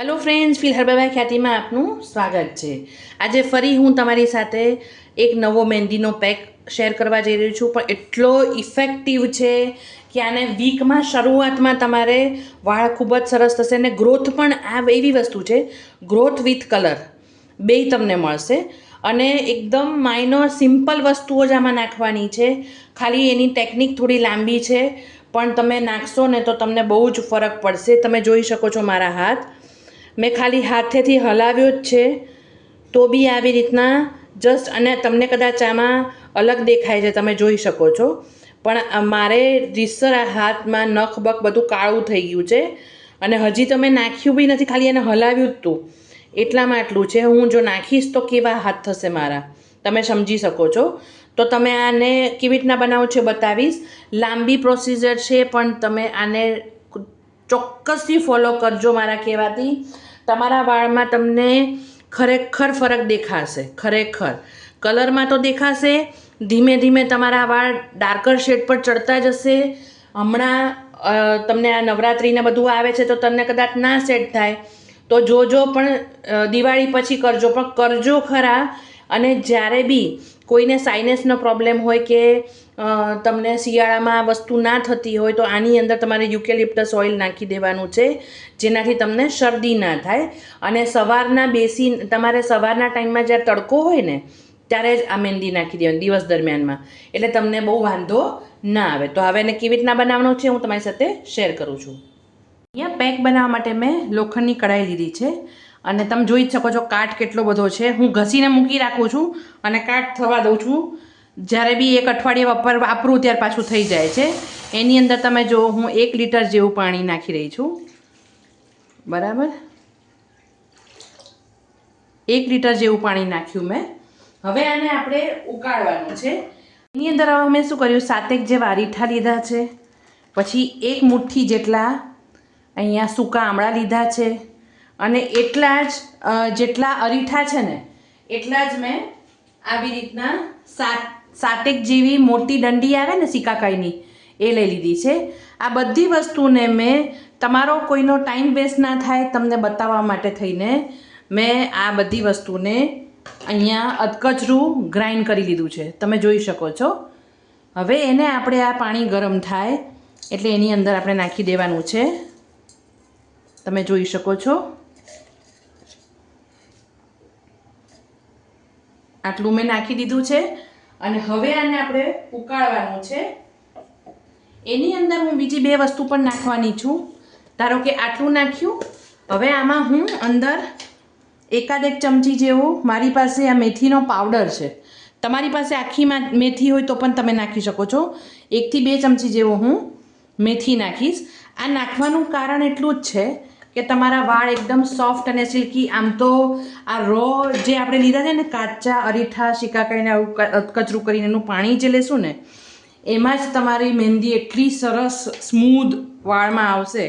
Hello friends ફિલ હરબાભાઈ ખ્યાતિમાં આપનું સ્વાગત છે. આજે ફરી હું તમારી સાથે એક નવો મહેંદીનો પેક શેર કરવા જઈ રહી છું, પણ એટલો ઇફેક્ટિવ છે કે આને વીકમાં શરૂઆતમાં તમારે વાળ ખૂબ જ સરસ થશે અને ગ્રોથ પણ આ એવી વસ્તુ છે ગ્રોથ વિથ કલર બેય તમને મળશે અને એકદમ માઇનોર સિમ્પલ વસ્તુઓ જ આમાં નાખવાની છે. ખાલી એની ટેકનિક થોડી લાંબી છે, પણ તમે નાખશો ને તો તમને બહુ જ ફરક પડશે. તમે જોઈ શકો છો મારા હાથ. મેં ખાલી હાથેથી હલાવ્યો જ છે. તો બી આવી રીતના જસ્ટ અને તમને કદાચ આમાં અલગ દેખાય છે, તમે જોઈ શકો છો. પણ મારે રીસર હાથમાં નખ બક બધું કાળું થઈ ગયું છે. અને હજી તો મેં નાખ્યું બી નથી, ખાલી એને હલાવ્યું જ હતું એટલામાં આટલું છે. હું જો નાખીશ તો કેવા હાથ થશે મારા? તમે સમજી શકો છો. તો તમે આને કેવી રીતના બનાવો છો, બતાવીશ. લાંબી પ્રોસિજર છે, પણ તમે આને ચોક્કસથી ફોલો કરજો મારા કહેવાથી. તમારા વાળમાં તમને ખરેખર ફરક દેખાશે, ખરેખર. કલરમાં તો દેખાશે, ધીમે ધીમે તમારા વાળ ડાર્કર શેડ પર ચડતા જશે. હમણાં તમને આ નવરાત્રિને બધું આવે છે તો તમને કદાચ ના સેટ થાય. તો જોજો પણ દિવાળી પછી કરજો પણ કરજો ખરા. અને જ્યારે બી કોઈને સાઇનસનો પ્રોબ્લેમ હોય કે તમને શિયાળામાં આ વસ્તુ ના થતી હોય તો આની અંદર તમારે યુકેલિપ્ટસ ઓઇલ નાખી દેવાનું છે, જેનાથી તમને શરદી ના થાય. અને સવારના બેસી, તમારે સવારના ટાઈમમાં જ્યારે તડકો હોય ને, ત્યારે જ આ મહેંદી નાખી દેવાની દિવસ દરમિયાનમાં. એટલે તમને બહુ વાંધો ના આવે. તો હવે એને કેવી રીતના બનાવવાનો છે હું તમારી સાથે શેર કરું છું. અહીંયા પેક બનાવવા માટે મેં લોખંડની કઢાઈ લીધી છે. અને તમે જોઈ જ શકો છો કાટ કેટલો બધો છે. હું ઘસીને મૂકી રાખું છું અને કાટ થવા દઉં છું. જ્યારે બી એક અઠવાડિયે વપર, વાપરું ત્યારે પાછું થઈ જાય છે. એની અંદર તમે જો, હું એક લીટર જેવું પાણી નાખી રહી છું. બરાબર? એક લીટર જેવું પાણી નાખ્યું મેં. હવે આને આપણે ઉકાળવાનું છે. એની અંદર હવે મેં શું કર્યું? સાતેક જેવા વારીઠા લીધા છે. પછી એક મુઠ્ઠી જેટલા અહીંયા સૂકા આમળા લીધા છે. અને એટલા જ જેટલા અરીઠા છે ને, એટલા જ મેં આવી રીતના સાત, સાતેક જેવી મોટી દંડી આવે ને સિકાકાઈની એ લઈ લીધી છે. આ બધી વસ્તુને મેં, તમારો કોઈનો ટાઈમ વેસ્ટ ના થાય તમને બતાવવા માટે થઈને, મેં આ બધી વસ્તુને અહીંયા અધકચરું ગ્રાઇન્ડ કરી લીધું છે. તમે જોઈ શકો છો. હવે એને આપણે આ પાણી ગરમ થાય, એટલે એની અંદર આપણે નાખી દેવાનું છે. તમે જોઈ શકો છો. આટલું મેં નાખી દીધું છે અને હવે આને આપણે ઉકાળવાનું છે. એની અંદર હું બીજી બે વસ્તુ પણ નાખવાની છું. ધારો કે આટલું નાખ્યું, હવે આમાં હું અંદર એકાદ એક ચમચી જેવો મારી પાસે આ મેથીનો પાવડર છે. તમારી પાસે આખીમાં મેથી હોય તો પણ તમે નાખી શકો છો. એકથી બે ચમચી જેવો હું મેથી નાખીશ. આ નાખવાનું કારણ એટલું જ છે કે તમારા વાળ એકદમ સોફ્ટ અને સિલ્કી આમ તો આ રો જે આપણે લીધા છે ને કાચા અરીઠા શિકાકાઈને આવું કચરું કરીને એનું પાણી જે લેશું ને, એમાં જ તમારી મહેંદી એટલી સરસ સ્મૂધ વાળમાં આવશે.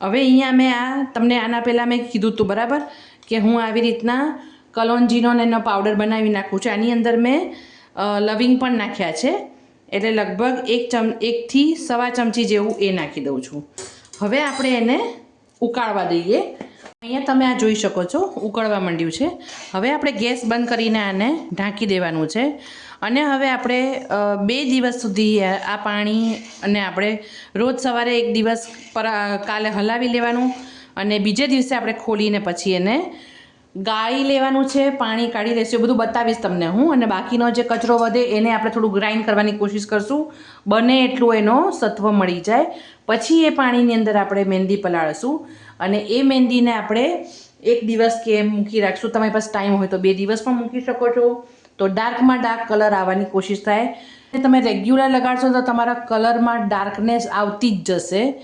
હવે અહીંયા મેં આ, તમને આના પહેલાં મેં કીધું હતું બરાબર, કે હું આવી રીતના કલોનજીનો ને એનો પાવડર બનાવી નાખું છું. આની અંદર મેં લવિંગ પણ નાખ્યા છે. એટલે લગભગ એક ચમ એકથી સવા ચમચી જેવું એ નાખી દઉં છું. હવે આપણે એને ઉકાળવા દઈએ. અહીંયા તમે આ જોઈ શકો છો, ઉકળવા માંડ્યું છે. હવે આપણે ગેસ બંધ કરીને આને ઢાંકી દેવાનું છે. અને હવે આપણે બે દિવસ સુધી આ પાણી અને આપણે રોજ સવારે એક દિવસ પર, કાલે હલાવી લેવાનું અને બીજે દિવસે આપણે ખોલીને પછી એને ગાળી લેવાનું છે, પાણી કાઢી લેશું એ બધું બતાવીશ તમને હું. અને બાકીનો જે કચરો વધે એને આપણે થોડું ગ્રાઇન્ડ કરવાની કોશિશ કરશું. બને એટલું એનો સત્વ મળી જાય. પછી એ પાણીની અંદર આપણે મહેંદી પલાળશું. અને એ મહેંદીને આપણે એક દિવસ કે એમ મૂકી રાખશું. તમારી પાસે ટાઈમ હોય તો બે દિવસ પણ મૂકી શકો છો. તો ડાર્કમાં ડાર્ક કલર આવવાની કોશિશ થાય. તમે રેગ્યુલર લગાડશો તો તમારા કલરમાં ડાર્કનેસ આવતી જ જશે.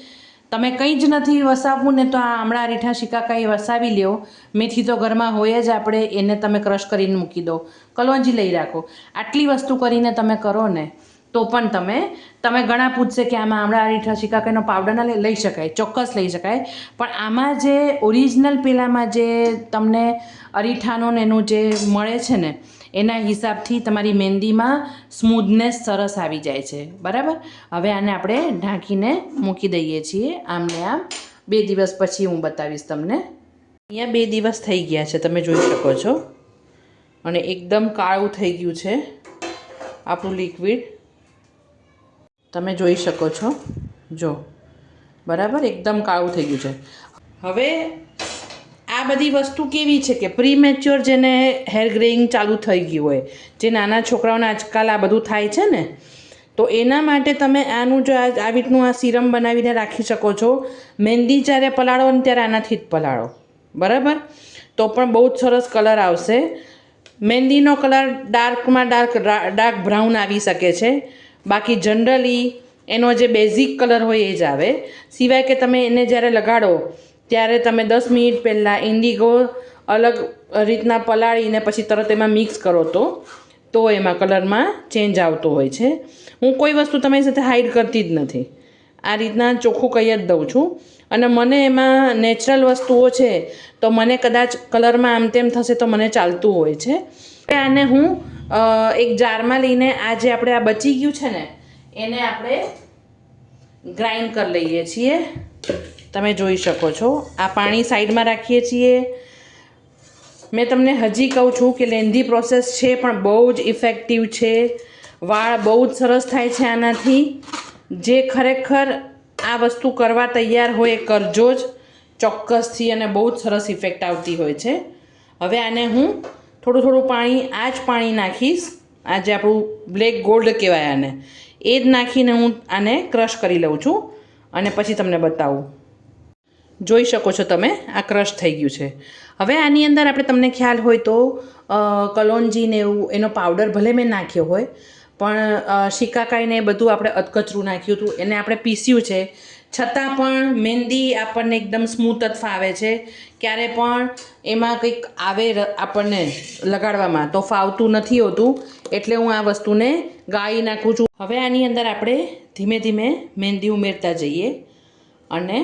તમે કંઈ જ નથી વસાવવું ને તો આ આમળા રીઠા શિકાકાઈ વસાવી લ્યો. મેથી તો ઘરમાં હોય જ આપણે, એને તમે ક્રશ કરીને મૂકી દો. કલોંજી લઈ રાખો. આટલી વસ્તુ કરીને તમે કરો ને, તો પણ તમે તમે ઘણા પૂછશે કે આમાં આમળા રીઠા શિકાકાઈનો પાવડર ના લઈ શકાય, ચોક્કસ લઈ શકાય. પણ આમાં જે ઓરિજિનલ પેલામાં જે તમને અરીઠાનો ને એનું જે મળે છે ને એના હિસાબથી તમારી મહેંદીમાં સ્મૂધનેસ સરસ આવી જાય છે. બરાબર? હવે આને આપણે ઢાંકીને મૂકી દઈએ છીએ. આમને આમ બે દિવસ પછી હું બતાવીશ તમને. અહીંયા બે દિવસ થઈ ગયા છે, તમે જોઈ શકો છો. અને એકદમ કાળું થઈ ગયું છે આપણું લિક્વિડ તમે જોઈ શકો છો. જો. બરાબર? એકદમ કાળું થઈ ગયું છે. હવે આ બધી વસ્તુ કેવી છે કે પ્રીમેચ્યોર જેને હેર ગ્રેઇંગ ચાલુ થઈ ગયું હોય, જે નાના છોકરાઓને આજકાલ આ બધું થાય છે ને, તો એના માટે તમે આનું જો આવી રીતનું આ સિરમ બનાવીને રાખી શકો છો. મહેંદી જ્યારે પલાળો ને ત્યારે આનાથી જ પલાળો. બરાબર? તો પણ બહુ જ સરસ કલર આવશે. મહેંદીનો કલર ડાર્કમાં ડાર્ક ડાર્ક બ્રાઉન આવી શકે છે. બાકી જનરલી એનો જે બેઝિક કલર હોય એ જ આવે. સિવાય કે તમે એને જ્યારે લગાડો ત્યારે તમે દસ મિનિટ પહેલાં ઇન્ડિગો અલગ રીતના પલાળીને પછી તરત એમાં મિક્સ કરો તો તો એમાં કલરમાં ચેન્જ આવતો હોય છે. હું કોઈ વસ્તુ તમારી સાથે હાઈડ કરતી જ નથી. આ રીતના ચોખ્ખું કહી જ દઉં છું. અને મને એમાં નેચરલ વસ્તુઓ છે, તો મને કદાચ કલરમાં આમ તેમ થશે તો મને ચાલતું હોય છે. આને હું એક જારમાં લઈને આ જે આપણે આ બચી ગયું છે ને, એને આપણે ગ્રાઇન્ડ કરી લઈએ છીએ. તમે જોઈ શકો છો. આ પાણી સાઈડમાં રાખીએ છીએ. મેં તમને હજી કહું છું કે લેન્ધી પ્રોસેસ છે, પણ બહુ જ ઇફેક્ટિવ છે. વાળ બહુ જ સરસ થાય છે આનાથી. જે ખરેખર આ વસ્તુ કરવા તૈયાર હોય એ કરજો જ. ચોક્કસથી અને બહુ જ સરસ ઇફેક્ટ આવતી હોય છે. હવે આને હું થોડું થોડું પાણી, આ જ પાણી નાખીશ. આ જે આપણું બ્લેક ગોલ્ડ કહેવાય આને. એ જ નાખીને હું આને ક્રશ કરી લઉં છું. અને પછી તમને બતાવું. જોઈ શકો છો તમે આ ક્રશ થઈ ગયું છે. હવે આની અંદર આપણે તમને ખ્યાલ હોય તો અ, કલોંજી ને એવું એનો પાવડર ભલે મેં નાખ્યો હોય પણ શિકાકાઈને બધું આપણે અધકચરું નાખ્યું હતું. એને આપણે પીસ્યું છે. છતાં પણ મહેંદી આપણને એકદમ સ્મૂથ જ ફાવે છે. ક્યારે પણ એમાં કંઈક આવે આપણને લગાડવામાં તો ફાવતું નથી હોતું. એટલે હું આ વસ્તુને ગાળી નાખું છું. હવે આની અંદર આપણે ધીમે ધીમે મહેંદી ઉમેરતા જઈએ અને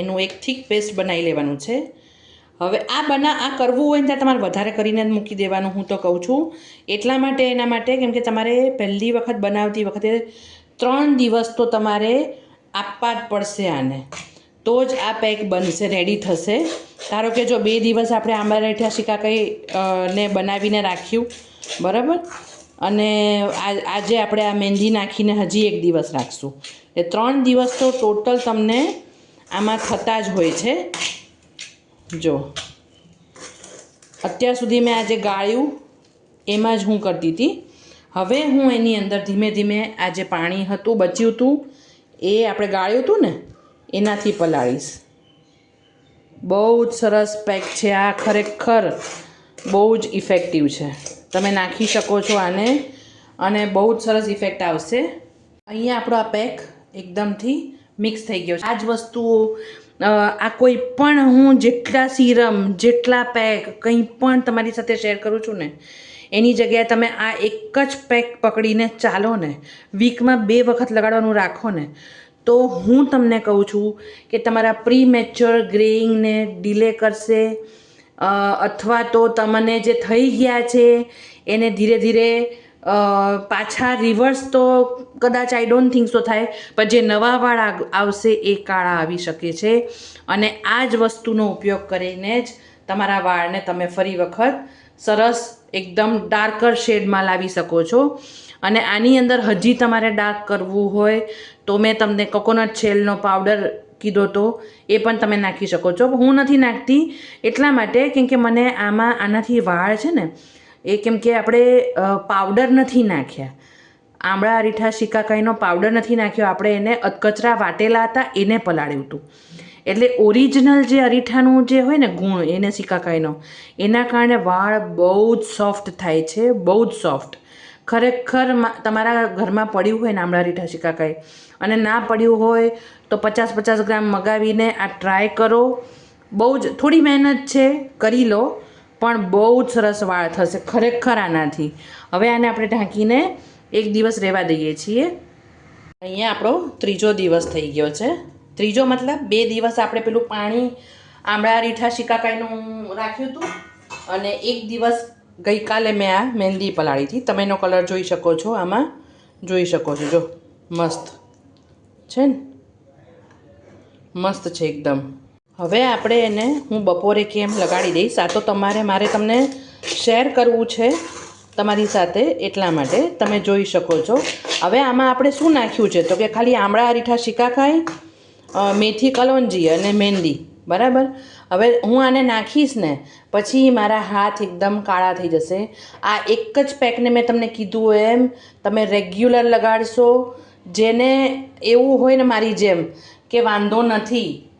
એનું એક થીક પેસ્ટ બનાવી લેવાનું છે. હવે આ બના, આ કરવું હોય ત્યાં તમારે વધારે કરીને જ મૂકી દેવાનું હું તો કહું છું. એટલા માટે, એના માટે કેમ કે તમારે પહેલી વખત બનાવતી વખતે ત્રણ દિવસ તો તમારે આપવા જ પડશે આને. તો જ આ પેક બનશે રેડી થશે. ધારો કે જો બે દિવસ આપણે આંબા રેઠા શીકા કંઈ ને બનાવીને રાખ્યું, બરાબર? અને આજે આપણે આ મહેંદી નાખીને હજી એક દિવસ રાખશું. એ ત્રણ દિવસ તો ટોટલ તમને આમાં થતા જ હોય છે. જો. અત્યાર સુધી મેં આજે ગાળ્યું, એમાં જ હું કરતી હતી. હવે હું એની અંદર ધીમે ધીમે આ જે પાણી હતું, બચ્યું હતું, એ આપણે ગાળ્યું હતું ને, એનાથી પલાળીશ. બહુ જ સરસ પેક છે. આ ખરેખર બહુ જ ઇફેક્ટિવ છે. તમે નાખી શકો છો આને, અને બહુ જ સરસ ઇફેક્ટ આવશે. અહીંયા આપણો આ પેક એકદમથી મિક્સ થઈ ગયો છે. આ જ વસ્તુઓ આ કોઈ પણ હું જેટલા સિરમ, જેટલા પેક કંઈ પણ તમારી સાથે શેર કરું છું ને, એની જગ્યાએ તમે આ એક જ પેક પકડીને ચાલો ને, વીકમાં બે વખત લગાડવાનું રાખો ને, તો હું તમને કહું છું કે તમારા પ્રી મેચ્યોર ગ્રેઇંગને ડિલે કરશે અથવા તો તમને જે થઈ ગયા છે, એને ધીરે ધીરે પાછા રિવર્સ તો કદાચ આઈ ડોન્ટ થિંક સો થાય, પણ જે નવા વાળ આવશે એ કાળા આવી શકે છે. અને આ જ વસ્તુનો ઉપયોગ કરીને જ તમારા વાળને તમે ફરી વખત સરસ એકદમ ડાર્કર શેડમાં લાવી શકો છો. અને આની અંદર હજી તમારે ડાર્ક કરવું હોય તો મેં તમને કોકોનટ છેલનો પાવડર કીધો તો એ પણ તમે નાખી શકો છો. હું નથી નાખતી એટલા માટે કેમ કે મને આમાં આનાથી વાળ છે ને એ કેમ કે આપણે પાવડર નથી નાખ્યા. આમળા અરીઠા શિકાકાઈનો પાવડર નથી નાખ્યો. આપણે એને અધકચરા વાટેલા હતા, એને પલાળ્યું હતું. એટલે ઓરિજિનલ જે અરીઠાનું જે હોય ને ગુણ, એને શિકાકાઈનો, એના કારણે વાળ બહુ જ સોફ્ટ થાય છે, બહુ જ સોફ્ટ ખરેખર તમારા ઘરમાં પડ્યું હોય ને આમળા અરીઠા શિકાકાઈ, અને ના પડ્યું હોય, તો પચાસ પચાસ ગ્રામ મગાવીને આ ટ્રાય કરો. બહુ જ, થોડી મહેનત છે, કરી લો. પણ બહુ જ સરસ વાળ થશે, ખરેખર આનાથી. હવે આને આપણે ઢાંકીને એક દિવસ રહેવા દઈએ છીએ. અહીંયા આપણો ત્રીજો દિવસ થઈ ગયો છે. ત્રીજો મતલબ બે દિવસ આપણે પેલું પાણી, આમળા રીઠા શિકાકાઈનું રાખ્યું હતું. અને એક દિવસ ગઈકાલે મેં આ મહેંદી પલાળી હતી. તમે એનો કલર જોઈ શકો છો, આમાં જોઈ શકો છો. જો, મસ્ત. છે ને? મસ્ત છે એકદમ. હવે આપણે એને હું બપોરે કેમ લગાડી દઈશ? આ તો તમારે મારે તમને શેર કરવું છે તમારી સાથે એટલા માટે. તમે જોઈ શકો છો. હવે આમાં આપણે શું નાખ્યું છે? તો કે ખાલી આમળા અરીઠા શિકાકાઈ અ, મેથી કલોંજી અને મહેંદી બરાબર? હવે હું આને નાખીશ ને પછી મારા હાથ એકદમ કાળા થઈ જશે. આ એક જ પેકને મેં તમને કીધું એમ તમે રેગ્યુલર લગાડશો. જેને એવું હોય ને મારી જેમ કે વાંધો નથી.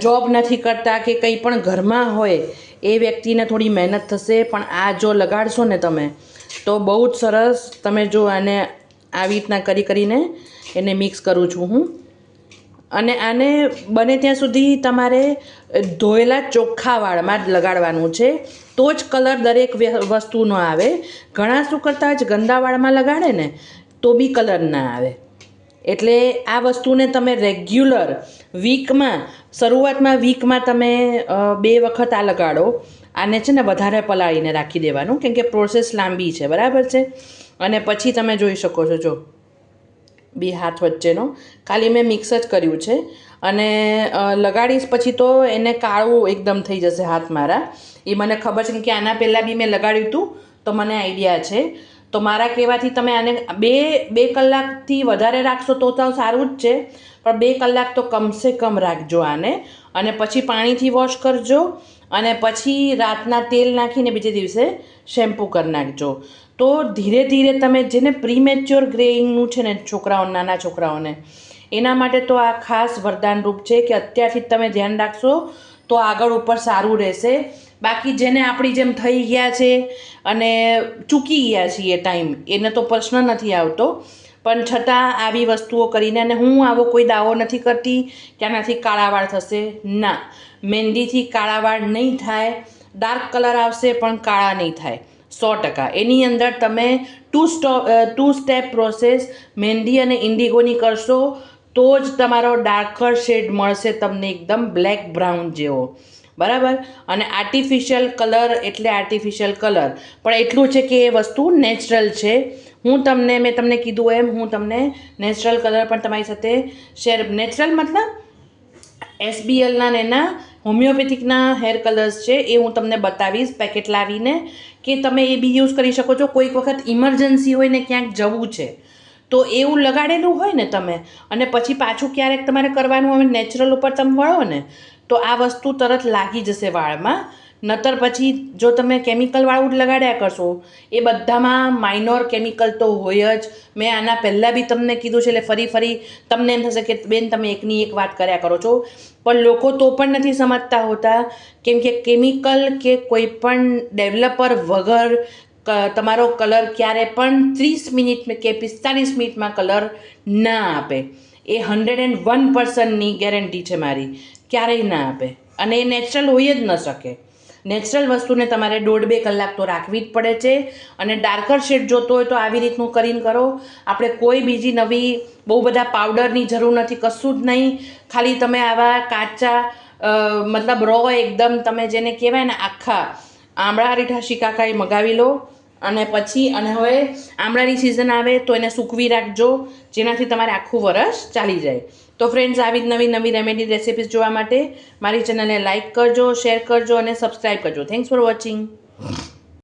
જોબ નથી કરતા કે કંઈ પણ ઘરમાં હોય, એ વ્યક્તિને થોડી મહેનત થશે, પણ આ જો લગાડશો ને તમે, તો બહુ જ સરસ તમે જો આને આવી રીતના કરી કરીને એને મિક્સ કરું છું હું. અને આને બને ત્યાં સુધી તમારે ધોયેલા ચોખ્ખા વાળમાં જ લગાડવાનું છે, તો જ કલર દરેક વસ્તુનો આવે. ઘણા શું કરતા જ ગંદા વાળમાં લગાડે ને, તો બી કલર ના આવે. એટલે આ વસ્તુને તમે રેગ્યુલર વીકમાં શરૂઆતમાં વીકમાં તમે બે વખત આ લગાડો. આને છે ને વધારે પલાળીને રાખી દેવાનું, કેમ કે પ્રોસેસ લાંબી છે, બરાબર છે? અને પછી તમે જોઈ શકો છો, જો, બે હાથ વચ્ચેનો. ખાલી મેં મિક્સ જ કર્યું છે. અને લગાડીશ પછી તો એને કાળું એકદમ થઈ જશે હાથ મારા. એ મને ખબર છે કે આના પહેલાં બી મેં લગાડ્યું હતું તો મને આઈડિયા છે. તો મારા કહેવાથી તમે આને બે બે કલાકથી વધારે રાખશો તો તો સારું જ છે. પણ બે કલાક તો કમસે કમ રાખજો આને. અને પછી પાણીથી વોશ કરજો. અને પછી રાતના તેલ નાખીને બીજે દિવસે શેમ્પૂ કરી નાખજો. તો ધીરે ધીરે તમે જેને પ્રીમેચ્યોર ગ્રેઇંગનું છે ને છોકરાઓ, નાના છોકરાઓને, એના માટે તો આ ખાસ વરદાનરૂપ છે કે અત્યારથી જ તમે ધ્યાન રાખશો તો આગળ ઉપર સારું રહેશે. બાકી જેને આપણી જેમ થઈ ગયા છે અને ચૂકી ગયા છીએ ટાઈમ એને તો પ્રશ્ન નથી આવતો. પણ છતાં આવી વસ્તુઓ કરીને અને હું આવો કોઈ દાવો નથી કરતી કે આનાથી કાળા વાળ થશે. ના, મહેંદીથી કાળા વાળ નહીં થાય ડાર્ક કલર આવશે પણ કાળા નહીં થાય. સો ટકા. એની અંદર તમે two stop two step process mehndi અને ઇન્ડિગોની કરશો તો જ તમારો ડાર્કર શેડ મળશે તમને એકદમ બ્લેક બ્રાઉન જેવો. બરાબર? અને આર્ટિફિશિયલ કલર એટલે આર્ટિફિશિયલ કલર પણ એટલું છે કે એ વસ્તુ નેચરલ છે. હું તમને, મેં તમને કીધું એમ, હું તમને નેચરલ કલર પણ તમારી સાથે શેર નેચરલ મતલબ એસબીએલના ને એના હોમિયોપેથિકના હેર કલર્સ છે એ હું તમને બતાવીશ પેકેટ લાવીને, કે તમે એ બી યુઝ કરી શકો છો. કોઈક વખત ઇમરજન્સી હોય ને ક્યાંક જવું છે, તો એવું લગાડેલું હોય ને તમે, અને પછી પાછું ક્યારેક તમારે કરવાનું હોય નેચરલ ઉપર તમે વળો ને તો આ વસ્તુ તરત લાગી જશે વાળમાં. નતર પછી જો તમે કેમિકલવાળું જ લગાડ્યા કરશો, એ બધામાં માઇનોર કેમિકલ તો હોય જ. મેં આના પહેલાં બી તમને કીધું છે, એટલે ફરી ફરી તમને એમ થશે કે બેન તમે એકની એક વાત કર્યા કરો છો. પણ લોકો તો પણ નથી સમજતા હોતા, કેમ કે કેમિકલ કે કોઈ પણ ડેવલપર વગર તમારો કલર ક્યારે પણ ત્રીસ મિનિટ કે પિસ્તાલીસ મિનિટમાં કલર ના આપે. એ હંડ્રેડ એન્ડ વન પર્સન્ટની ગેરંટી છે મારી. ક્યારેય ના આપે. અને એ નેચરલ હોય જ ન શકે. નેચરલ વસ્તુને તમારે દોઢ બે કલાક તો રાખવી જ પડે છે. અને ડાર્કર શેડ જોતો હોય તો આવી રીતનું કરીને કરો. આપણે કોઈ બીજી નવી બહુ બધા પાવડરની જરૂર નથી, કશું જ નહીં. ખાલી તમે આવા કાચા મતલબ રો એકદમ તમે જેને કહેવાય ને આખા આમળા રીઠા શિકાકાઈ મગાવી લો. અને પછી, અને હવે આમળાની સિઝન આવે તો એને સૂકવી રાખજો, જેનાથી તમારે આખું વરસ ચાલી જાય. તો ફ્રેન્ડ્સ આવી જ નવી નવી રેમેડી રેસિપીઝ જોવા માટે મારી ચેનલને લાઇક કરજો શેર કરજો અને સબસ્ક્રાઈબ કરજો. Thanks for watching